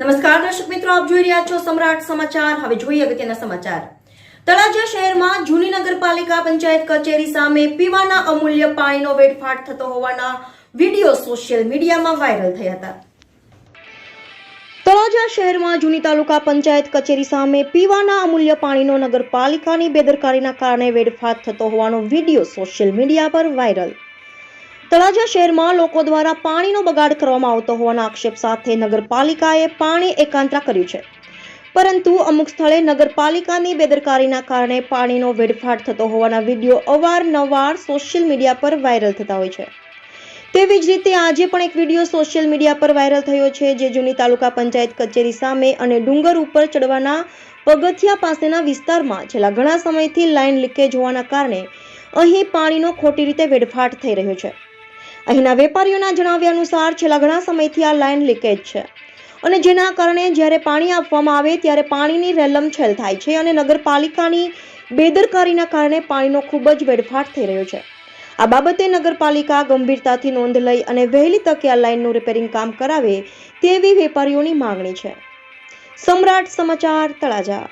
નમસ્કાર દર્શક મિત્રો, આપ જોઈ રહ્યા છો સમ્રાટ સમાચાર. હવે જોઈએ અગત્યના સમાચાર. તળાજા શહેરમાં જૂની નગરપાલિકા પંચાયત કચેરી સામે પીવાના અમૂલ્ય પાણીનો વેડફાટ થતો હોવાના વીડિયો સોશિયલ મીડિયામાં વાયરલ થયા હતા. તળાજા શહેરમાં જૂની તાલુકા પંચાયત કચેરી સામે પીવાના અમૂલ્ય પાણીનો નગરપાલિકાની બેદરકારીના કારણે વેડફાટ થતો હોવાનો વીડિયો સોશિયલ મીડિયા પર વાયરલ. તળાજા શહેરમાં લોકો દ્વારા પાણીનો બગાડ કરવામાં આવતો હોવાના આક્ષેપ સાથે નગરપાલિકાએ પાણી એકાંતરા કર્યું છે. પરંતુ અમુક સ્થળે નગરપાલિકાની બેદરકારીના કારણે પાણીનો વેડફાટ થતો હોવાના વીડિયો અવારનવાર સોશિયલ મીડિયા પર વાયરલ થતા હોય છે. તેવી જ રીતે આજે પણ એક વીડિયો સોશિયલ મીડિયા પર વાયરલ થયો છે જે જૂની તાલુકા પંચાયત કચેરી સામે અને ડુંગર ઉપર ચડવાના પગથિયા પાસેના વિસ્તારમાં છેલ્લા ઘણા સમયથી લાઇન લીકેજ હોવાના કારણે અહીં પાણીનો ખોટી રીતે વેડફાટ થઈ રહ્યો છે. અહીંના વેપારીઓના જણાવ્યા અનુસાર છેલ્લા ઘણા સમયથી આ લાઇન લીકેજ છે. અને જેના કારણે જ્યારે પાણી આપવામાં આવે ત્યારે પાણીની રેલમછેલ થાય છે અને નગરપાલિકાની બેદરકારીના કારણે પાણીનો ખૂબ જ વેડફાટ થઈ રહ્યો છે. આ બાબતે નગરપાલિકા ગંભીરતાથી નોંધ લઈ અને વહેલી તકે આ લાઇનનું રિપેરિંગ કામ કરાવે તેવી વેપારીઓની માંગણી છે. સમ્રાટ સમાચાર તળાજા